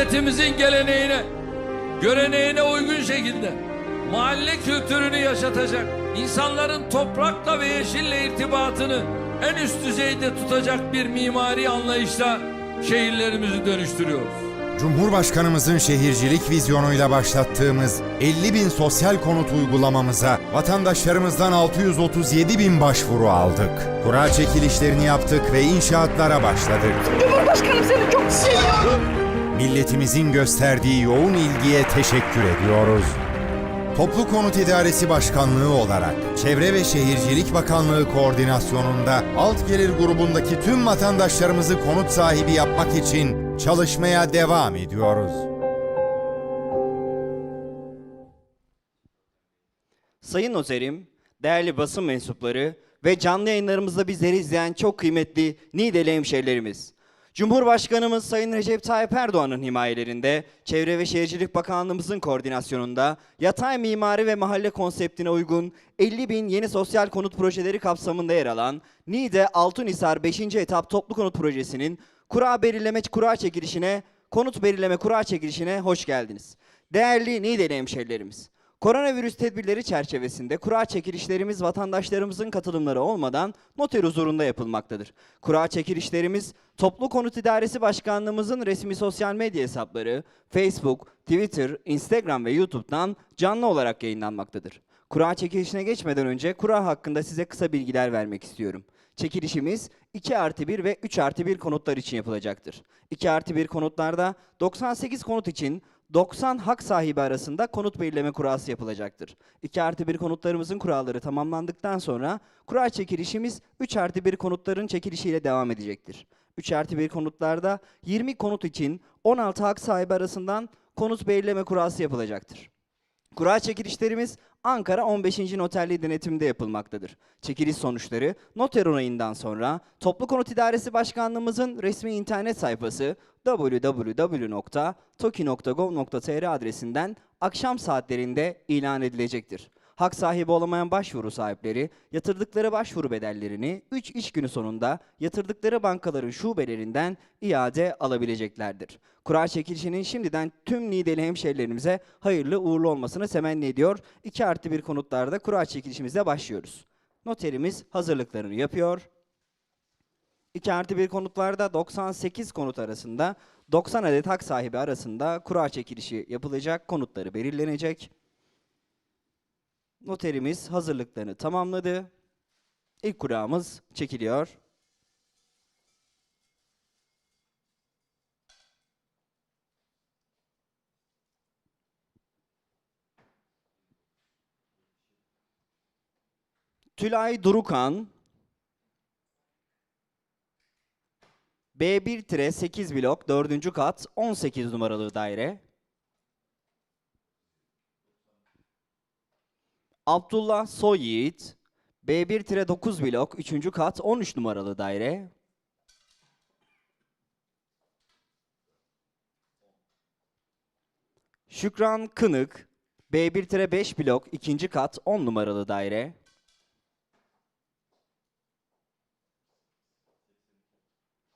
milletimizin geleneğine, göreneğine uygun şekilde mahalle kültürünü yaşatacak, insanların toprakla ve yeşille irtibatını en üst düzeyde tutacak bir mimari anlayışla şehirlerimizi dönüştürüyoruz. Cumhurbaşkanımızın şehircilik vizyonuyla başlattığımız 50 bin sosyal konut uygulamamıza vatandaşlarımızdan 637 bin başvuru aldık. Kura çekilişlerini yaptık ve inşaatlara başladık. Cumhurbaşkanım seni çok seviyorum. Milletimizin gösterdiği yoğun ilgiye teşekkür ediyoruz. Toplu Konut İdaresi Başkanlığı olarak Çevre ve Şehircilik Bakanlığı koordinasyonunda alt gelir grubundaki tüm vatandaşlarımızı konut sahibi yapmak için çalışmaya devam ediyoruz. Sayın Noterim, değerli basın mensupları ve canlı yayınlarımızda bizleri izleyen çok kıymetli Niğdeli hemşehrilerimiz. Cumhurbaşkanımız Sayın Recep Tayyip Erdoğan'ın himayelerinde, Çevre ve Şehircilik Bakanlığımızın koordinasyonunda yatay mimari ve mahalle konseptine uygun 50 bin yeni sosyal konut projeleri kapsamında yer alan Niğde Altunhisar 5. etap toplu konut projesinin kura belirleme kura çekilişine, konut belirleme kura çekilişine hoş geldiniz. Değerli Niğdeli hemşehrilerimiz, Koronavirüs tedbirleri çerçevesinde kura çekilişlerimiz vatandaşlarımızın katılımları olmadan noter huzurunda yapılmaktadır. Kura çekilişlerimiz Toplu Konut İdaresi Başkanlığımızın resmi sosyal medya hesapları Facebook, Twitter, Instagram ve YouTube'dan canlı olarak yayınlanmaktadır. Kura çekilişine geçmeden önce kura hakkında size kısa bilgiler vermek istiyorum. Çekilişimiz 2 artı 1 ve 3 artı 1 konutlar için yapılacaktır. 2 artı 1 konutlarda 98 konut için 90 hak sahibi arasında konut belirleme kurası yapılacaktır. 2 artı 1 konutlarımızın kuralları tamamlandıktan sonra kura çekilişimiz 3 artı 1 konutların çekilişiyle devam edecektir. 3 artı 1 konutlarda 20 konut için 16 hak sahibi arasından konut belirleme kurası yapılacaktır. Kura çekilişlerimiz Ankara 15. Noterliği denetiminde yapılmaktadır. Çekiliş sonuçları noter onayından sonra Toplu Konut İdaresi Başkanlığımızın resmi internet sayfası www.toki.gov.tr adresinden akşam saatlerinde ilan edilecektir. Hak sahibi olamayan başvuru sahipleri yatırdıkları başvuru bedellerini 3 iş günü sonunda yatırdıkları bankaların şubelerinden iade alabileceklerdir. Kura çekilişinin şimdiden tüm Niğdeli hemşehrilerimize hayırlı uğurlu olmasını temenni ediyor. 2 artı 1 konutlarda kura çekilişimize başlıyoruz. Noterimiz hazırlıklarını yapıyor. 2 artı 1 konutlarda 98 konut arasında 90 adet hak sahibi arasında kura çekilişi yapılacak, konutları belirlenecek. Noterimiz hazırlıklarını tamamladı. İlk kuramız çekiliyor. Tülay Durukan B1-8 blok 4. kat 18 numaralı daire. Abdullah Soyyiğit B1-9 blok 3. kat 13 numaralı daire. Şükran Kınık B1-5 blok 2. kat 10 numaralı daire.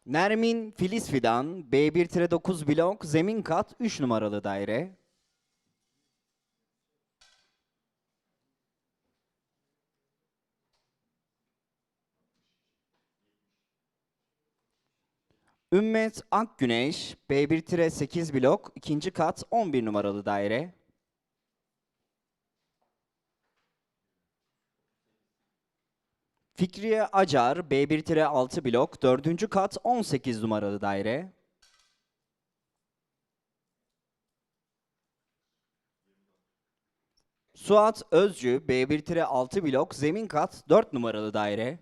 Nermin Filiz Fidan B1-9 blok zemin kat 3 numaralı daire. Ümmet Akgüneş B1-8 blok 2. kat 11 numaralı daire. Fikriye Acar B1-6 blok 4. kat 18 numaralı daire. Suat Özcü B1-6 blok zemin kat 4 numaralı daire.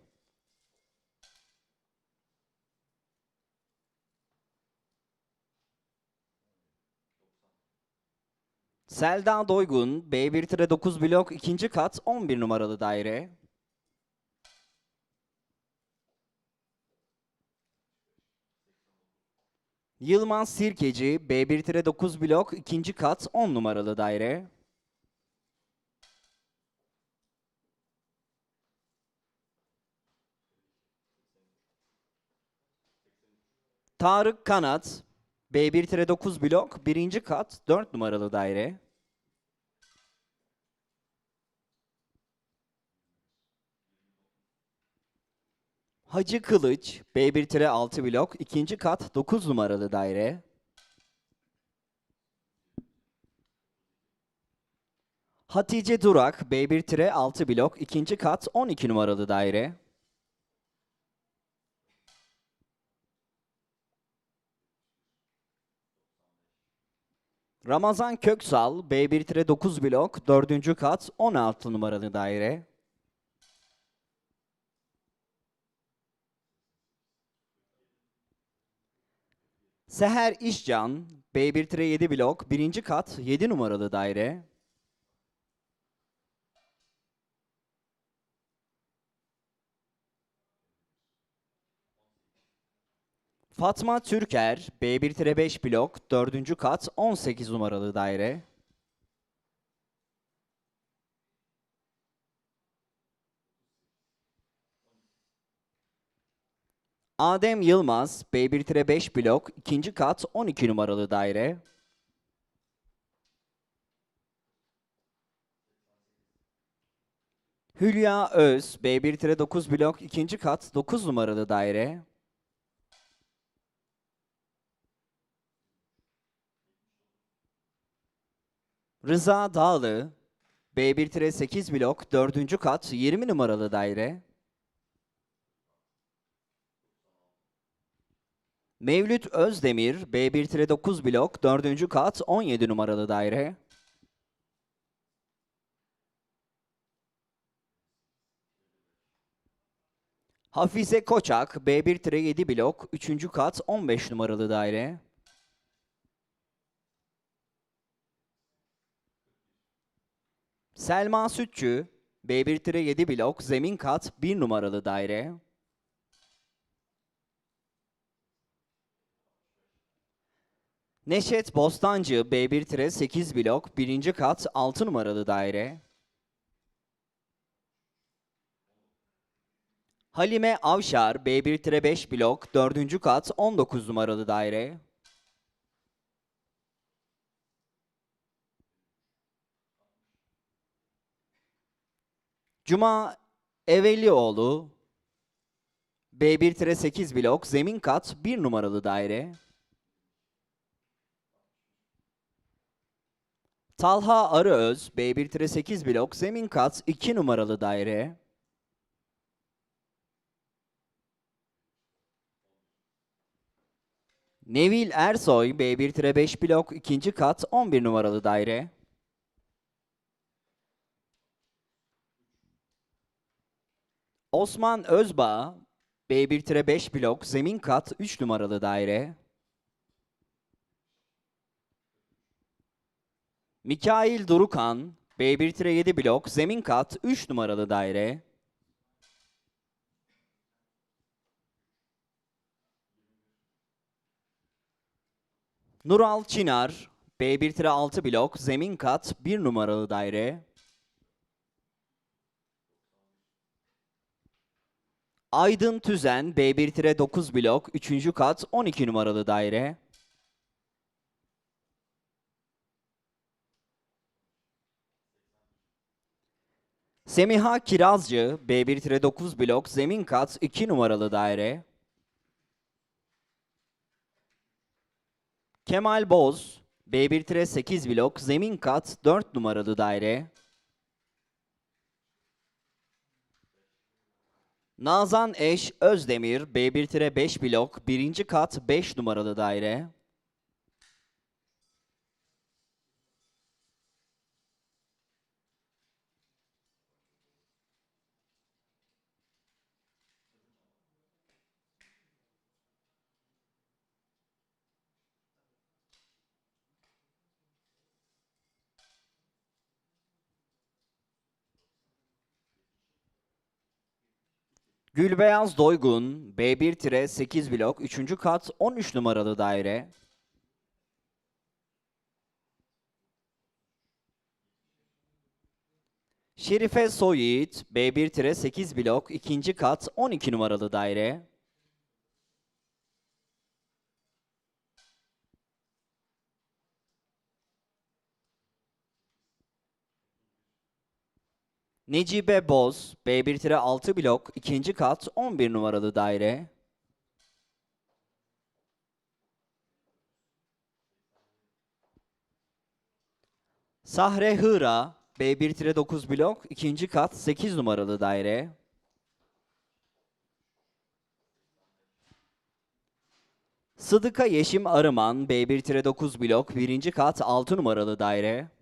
Selda Doygun B1-9 blok 2. kat 11 numaralı daire. Yılmaz Sirkeci B1-9 blok 2. kat 10 numaralı daire. Tarık Kanat B1-9 blok 1. kat 4 numaralı daire. Hacı Kılıç B1-6 blok 2. kat 9 numaralı daire. Hatice Durak B1-6 blok 2. kat 12 numaralı daire. Ramazan Köksal B1-9 blok 4. kat 16 numaralı daire. Seher İşcan B1-7 blok 1. kat 7 numaralı daire. Fatma Türker B1-5 blok 4. kat 18 numaralı daire. Adem Yılmaz B1-5 blok 2. kat 12 numaralı daire. Hülya Öz B1-9 blok 2. kat 9 numaralı daire. Rıza Dağlı B1-8 blok 4. kat 20 numaralı daire. Mevlüt Özdemir B1-9 blok 4. kat 17 numaralı daire. Hafize Koçak B1-7 blok 3. kat 15 numaralı daire. Selma Sütçü B1-7 blok zemin kat 1 numaralı daire. Neşet Bostancı B1-8 blok 1. kat 6 numaralı daire. Halime Avşar B1-5 blok 4. kat 19 numaralı daire. Cuma Evelioğlu B1-8 blok zemin kat 1 numaralı daire. Talha Arıöz B1-8 blok zemin kat 2 numaralı daire. Nevil Ersoy B1-5 blok 2. kat 11 numaralı daire. Osman Özbağ B1-5 blok zemin kat 3 numaralı daire. Mikail Durukan B1-7 blok zemin kat 3 numaralı daire. Nural Çınar B1-6 blok zemin kat 1 numaralı daire. Aydın Tüzen B1-9 blok 3. kat 12 numaralı daire. Semiha Kirazcı B1-9 blok zemin kat 2 numaralı daire. Kemal Boz B1-8 blok zemin kat 4 numaralı daire. Nazan Eş Özdemir B1-5 blok 1. kat 5 numaralı daire. Gülbeyaz Doygun B1-8 blok 3. kat 13 numaralı daire. Şerife Soyit B1-8 blok 2. kat 12 numaralı daire. Necibe Boz, B1-6 blok, ikinci kat, 11 numaralı daire. Sahre Hıra, B1-9 blok, ikinci kat, 8 numaralı daire. Sıdıka Yeşim Arıman, B1-9 blok, birinci kat, 6 numaralı daire.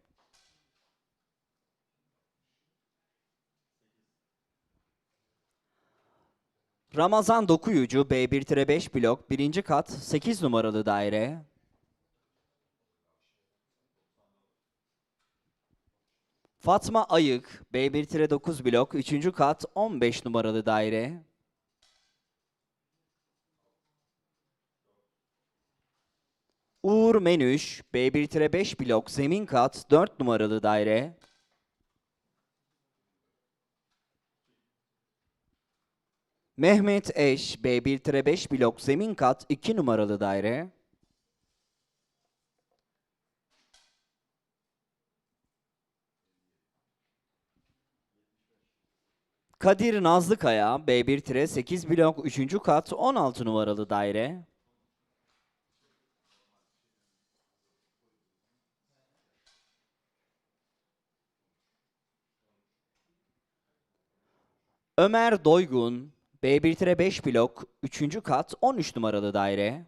Ramazan Dokuyucu, B1-5 blok, birinci kat, 8 numaralı daire. Fatma Ayık, B1-9 blok, 3. kat, 15 numaralı daire. Uğur Menüş, B1-5 blok, zemin kat, 4 numaralı daire. Mehmet Eş, B1-5 blok, zemin kat, 2 numaralı daire. Kadir Nazlıkaya, B1-8 blok, 3. kat, 16 numaralı daire. Ömer Doygun, B1-5 blok, 3. kat, 13 numaralı daire.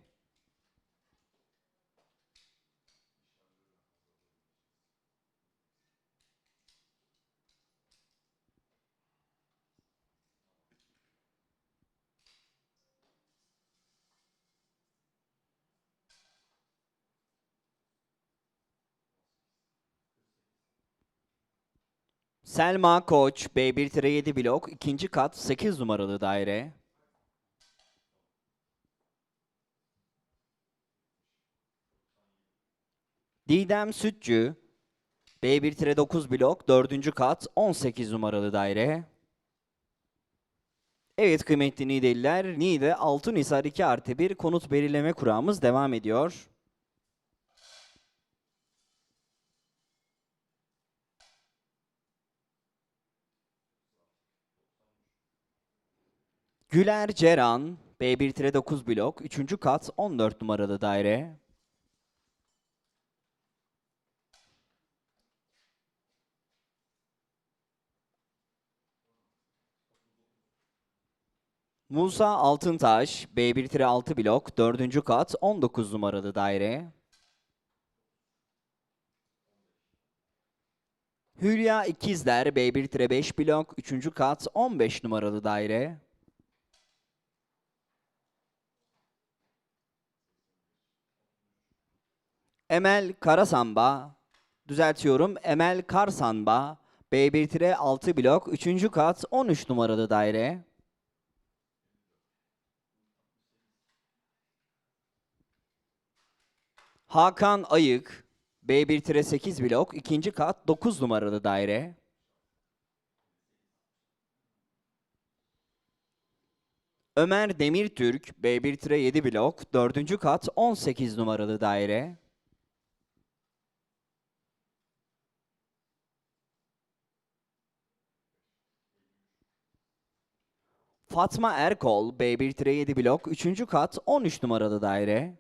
Selma Koç, B1-7 blok, 2. kat, 8 numaralı daire. Didem Sütçü, B1-9 blok, 4. kat, 18 numaralı daire. Evet kıymetli Niğdeliler, Niğde Altunhisar 2 artı 1 konut belirleme kuramız devam ediyor. Güler Ceran, B1-9 blok, 3. kat, 14 numaralı daire. Musa Altıntaş, B1-6 blok, 4. kat, 19 numaralı daire. Hülya İkizler, B1-5 blok, 3. kat, 15 numaralı daire. Emel Karasamba, düzeltiyorum Emel Karsamba, B1-6 blok, 3. kat, 13 numaralı daire. Hakan Ayık, B1-8 blok, 2. kat, 9 numaralı daire. Ömer Demirtürk, B1-7 blok, 4. kat, 18 numaralı daire. Fatma Erkol, B1-7 blok, 3. kat, 13 numaralı daire.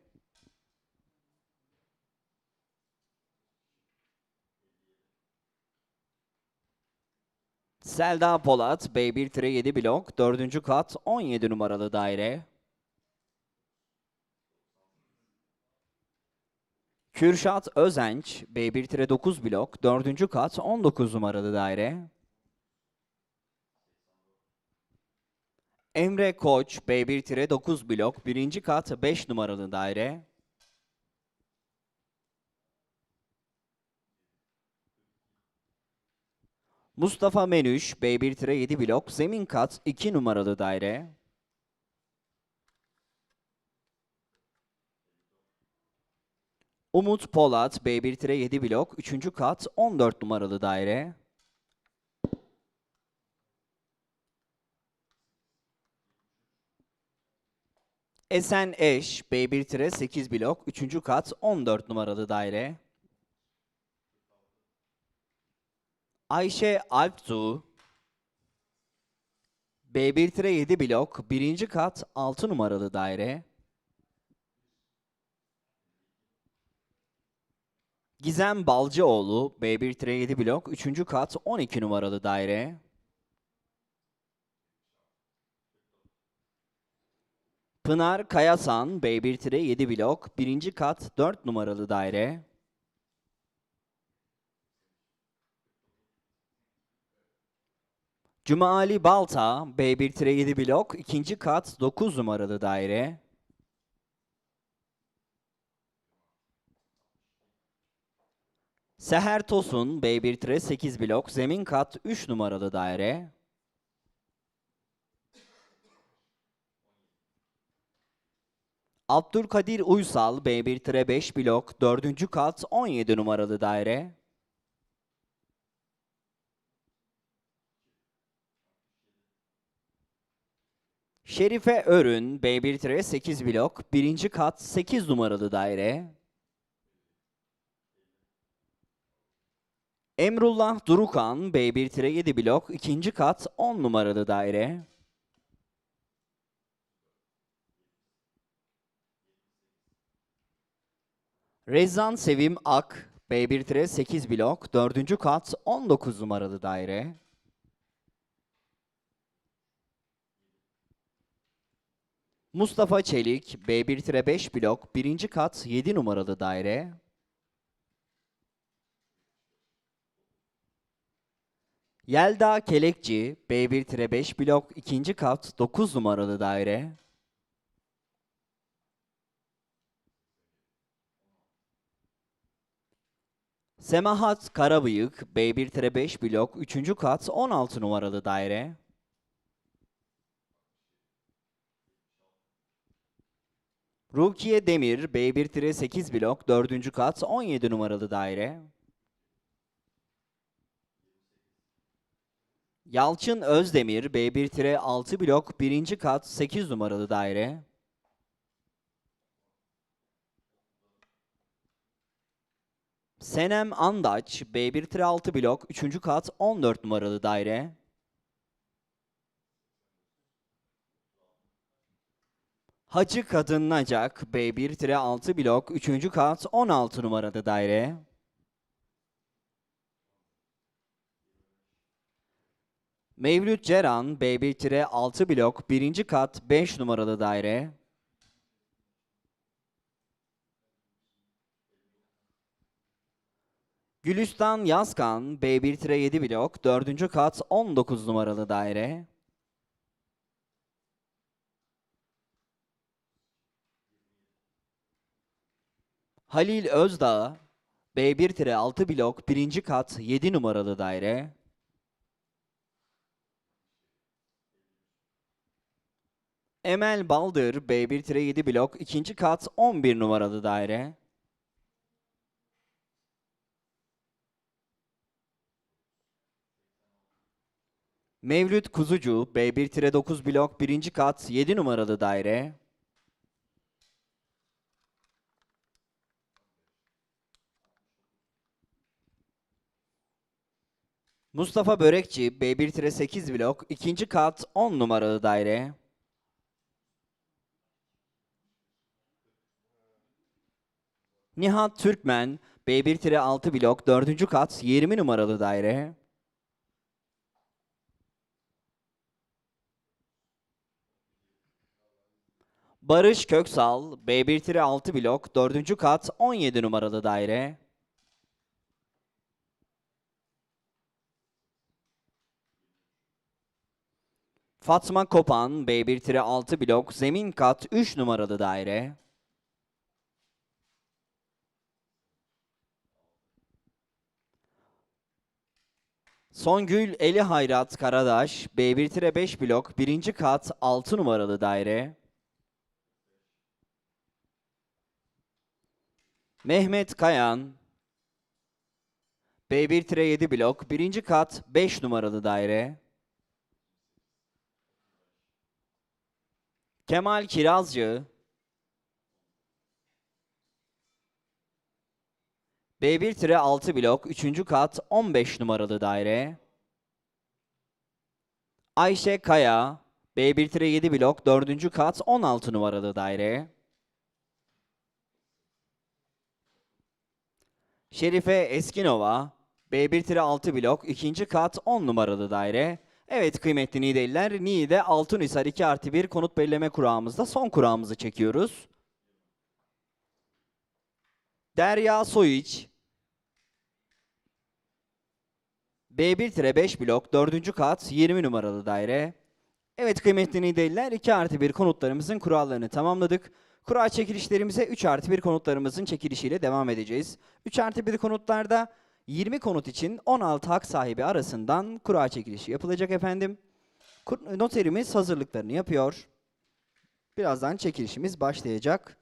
Selda Polat, B1-7 blok, 4. kat, 17 numaralı daire. Kürşat Özenç, B1-9 blok, 4. kat, 19 numaralı daire. Emre Koç, B1-9 blok, 1. kat, 5 numaralı daire. Mustafa Menüş, B1-7 blok, zemin kat, 2 numaralı daire. Umut Polat, B1-7 blok, 3. kat, 14 numaralı daire. Esen Eş, B1-8 blok, 3. kat, 14 numaralı daire. Ayşe Alptu, B1-7 blok 1. kat 6 numaralı daire. Gizem Balcıoğlu B1-7 blok 3. kat 12 numaralı daire. Pınar Kayasan B1-7 blok 1. kat 4 numaralı daire. Cumali Balta B1-7 blok 2. kat 9 numaralı daire. Seher Tosun B1-8 blok zemin kat 3 numaralı daire. Abdülkadir Uysal B1-5 blok 4. kat 17 numaralı daire. Şerife Örün B1-8 blok 1. kat 8 numaralı daire. Emrullah Durukan B1-7 blok 2. kat 10 numaralı daire. Rezan Sevim Ak B1-8 blok 4. kat 19 numaralı daire. Mustafa Çelik B1-5 blok 1. kat 7 numaralı daire. Yelda Kelekçi B1-5 blok 2. kat 9 numaralı daire. Semahat Karabıyık B1-5 blok 3. kat 16 numaralı daire. Rukiye Demir B1-8 blok 4. kat 17 numaralı daire. Yalçın Özdemir B1-6 blok 1. kat 8 numaralı daire. Senem Andaç B1-6 blok 3. kat 14 numaralı daire. Hacı Kadın Nacak B1-6 blok 3. kat 16 numaralı daire. Mevlüt Ceran B1-6 blok 1. kat 5 numaralı daire. Gülistan Yazkan B1-7 blok 4. kat 19 numaralı daire. Halil Özdağ B1-6 blok 1. kat 7 numaralı daire. Emel Baldır B1-7 blok 2. kat 11 numaralı daire. Mevlüt Kuzucu B1-9 blok 1. kat 7 numaralı daire. Mustafa Börekçi B1-8 blok 2. kat 10 numaralı daire. Nihat Türkmen B1-6 blok 4. kat 20 numaralı daire. Barış Köksal B1-6 blok 4. kat 17 numaralı daire. Fatma Kopan B1-6 blok zemin kat 3 numaralı daire. Songül Eli Hayrat Karadaş B1-5 blok 1. kat 6 numaralı daire. Mehmet Kayan B1-7 blok 1. kat 5 numaralı daire. Kemal Kirazcı B1-6 blok 3. kat 15 numaralı daire. Ayşe Kaya B1-7 blok 4. kat 16 numaralı daire. Şerife Eskinova B1-6 blok 2. kat 10 numaralı daire. Evet kıymetli Niğdeliler, Niğde Altunhisar 2 artı 1 konut belirleme kurağımızda son kurağımızı çekiyoruz. Derya Soyiç B1-5 blok 4. kat 20 numaralı daire. Evet kıymetli Niğdeliler 2 artı 1 konutlarımızın kurallarını tamamladık. Kura çekilişlerimize 3 artı 1 konutlarımızın çekilişiyle devam edeceğiz. 3 artı 1 konutlarda 20 konut için 16 hak sahibi arasından kura çekilişi yapılacak efendim. Noterimiz hazırlıklarını yapıyor. Birazdan çekilişimiz başlayacak.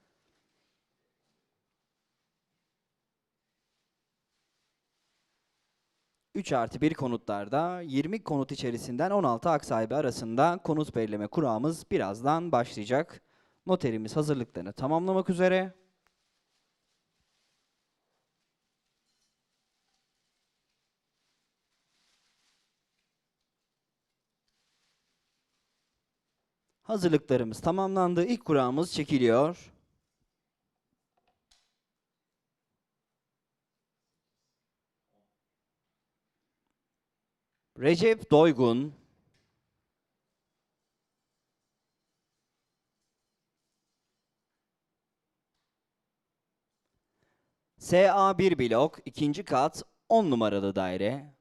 Üç artı bir konutlarda 20 konut içerisinden 16 hak sahibi arasında konut belirleme kurağımız birazdan başlayacak. Noterimiz hazırlıklarını tamamlamak üzere. Hazırlıklarımız tamamlandı. İlk kurağımız çekiliyor. Recep Doygun SA1 blok 2. kat 10 numaralı daire.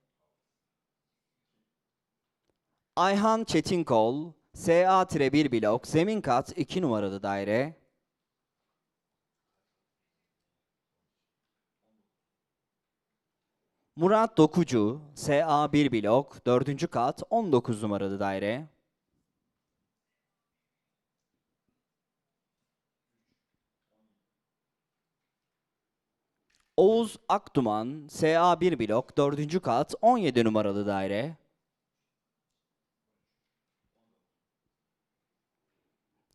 Ayhan Çetinkol SA-1 blok zemin kat 2 numaralı daire. Murat Dokucu SA1 blok 4. kat 19 numaralı daire. Oğuz Akduman SA1 blok 4. kat 17 numaralı daire.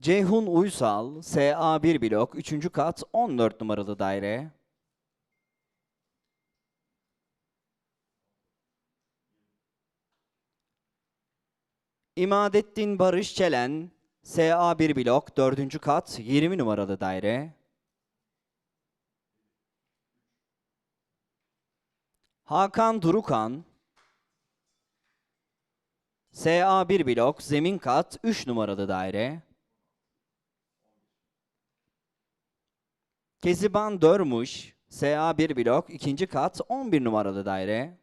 Ceyhun Uysal SA1 blok 3. kat 14 numaralı daire. İmadettin Barış Çelen SA1 blok 4. kat 20 numaralı daire. Hakan Durukan SA1 blok zemin kat 3 numaralı daire. Keziban Dörmuş SA1 blok 2. kat 11 numaralı daire.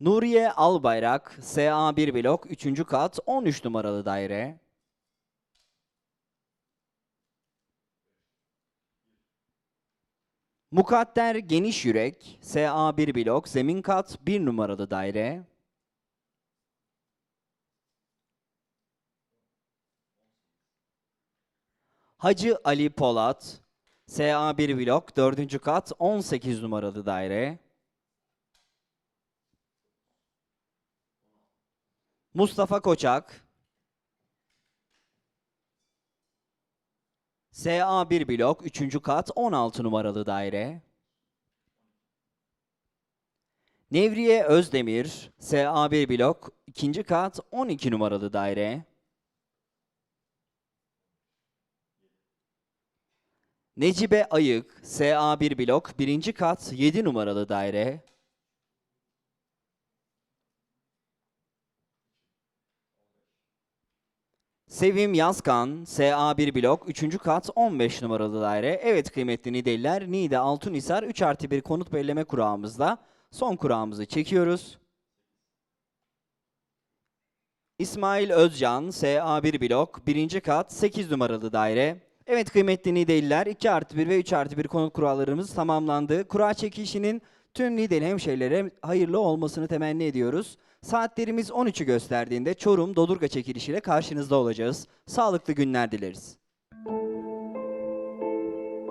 Nuriye Albayrak SA1 blok 3. kat 13 numaralı daire. Mukadder Geniş Yürek SA1 blok zemin kat 1 numaralı daire. Hacı Ali Polat SA1 blok 4. kat 18 numaralı daire. Mustafa Koçak SA1 blok 3. kat 16 numaralı daire. Nevriye Özdemir SA1 blok 2. kat 12 numaralı daire. Necibe Ayık SA1 blok 1. kat 7 numaralı daire. Sevim Yazkan, SA1 blok 3. kat 15 numaralı daire. Evet kıymetli Nideliler, Niğde Altunhisar 3 artı 1 konut belirleme kurağımızda son kurağımızı çekiyoruz. İsmail Özcan, SA1 blok 1. kat 8 numaralı daire. Evet kıymetli Nideliler, 2 artı 1 ve 3 artı 1 konut kurallarımız tamamlandı. Kura çekişinin tüm Nideli hemşehrilere hayırlı olmasını temenni ediyoruz. Saatlerimiz 13'ü gösterdiğinde Çorum Dodurga çekilişiyle karşınızda olacağız. Sağlıklı günler dileriz.